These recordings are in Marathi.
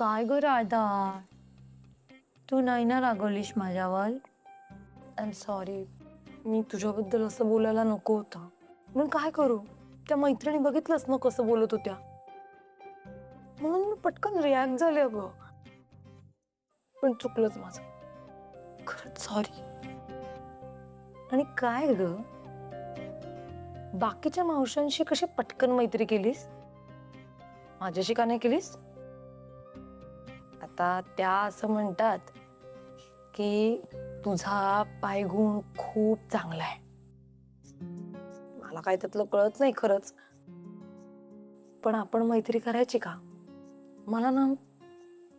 काय ग राधा? तू नाही ना रागवलीस माझ्यावर? आय एम सॉरी मी तुझ्याबद्दल असं बोलायला नको होता. म्हणून काय करू? त्या मैत्रिणी बघितलंच ना कसं बोलत होत्या? म्हणून मी पटकन रिॲक्ट झाले अगं. पण चुकलंच माझं. खरंच सॉरी आणि काय ग? बाकीच्या मावशांशी कशी पटकन मैत्री केलीस? माझ्याशी का नाही केलीस? आता त्या असं म्हणतात की तुझा पायगुण खूप चांगला आहे. मला काय त्यातलं कळत नाही खरंच. पण आपण मैत्री करायची का? मला ना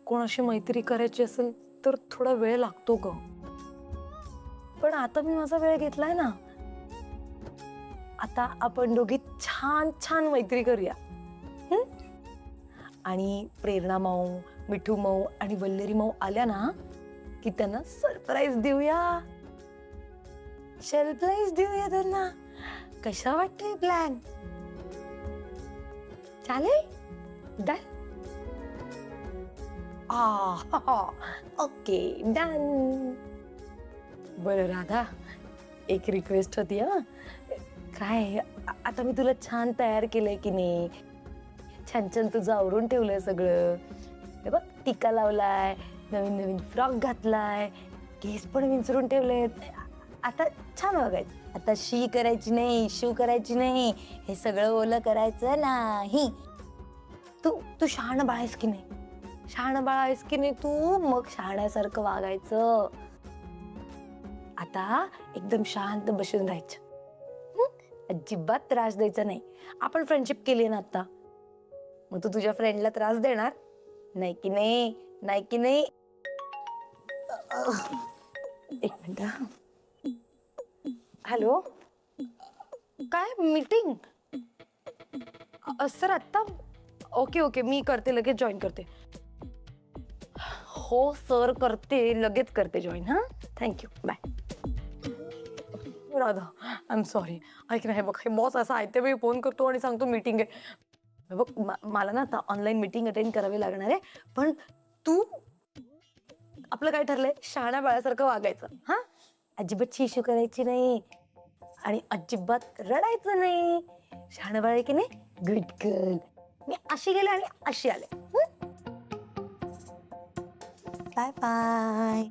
कोणाशी मैत्री करायची असेल तर थोडा वेळ लागतो ग. पण आता मी माझा वेळ घेतलाय ना. आता आपण दोघी छान छान मैत्री करूया. आणि प्रेरणा माऊ मिठू माऊ आणि वल्लेरी माऊ आल्या ना की त्यांना सरप्राईज देऊया. सरप्राईज देऊया त्यांना. कशा वाटतोय प्लॅन चालेल? डन ओके डन बरं राधा. एक रिक्वेस्ट होती हा. काय आता मी तुला छान तयार केलंय की नाही? छान छान तुझं आवरून ठेवलंय सगळं. हे बघ टिका लावलाय नवीन नवीन फ्रॉक घातलाय केस पण विंचरून ठेवलेत. आता छान बघायचं. आता शी करायची नाही शू करायची नाही हे सगळं ओलं करायचं नाही. तू तू शहाणं बाळायस की नाही? शहाणं बाळायस की नाही तू? मग शहाण्यासारखं वागायचं. आता एकदम शांत बसून राहायचं. अजिबात त्रास द्यायचा नाही. आपण फ्रेंडशिप केली ना आता. मग तू तुझ्या फ्रेंडला त्रास देणार? नाही की नाही? नाही की नाही? एक मिनिट हॅलो काय मीटिंग सर आत्ता? ओके ओके मी करते लगेच जॉईन करते. हो सर करते लगेच करते जॉईन हां? Thank you bye Radha I am sorry ऐक ना हे बघ हे बॉस असा आयत्या वेळी फोन करतो आणि सांगतो मीटिंग आहे. बघ मला ना आता ऑनलाईन मीटिंग अटेंड करावी लागणार आहे पण तू आपलं काय ठरलंय? शहाण्या बाळासारखं वागायचं हा? अजिबात शिशू करायची नाही आणि अजिबात रडायचं नाही. शहाणं बाळ आहे की नाही? गुड गर्ल मी अशी गेले आणि अशी आले. Bye bye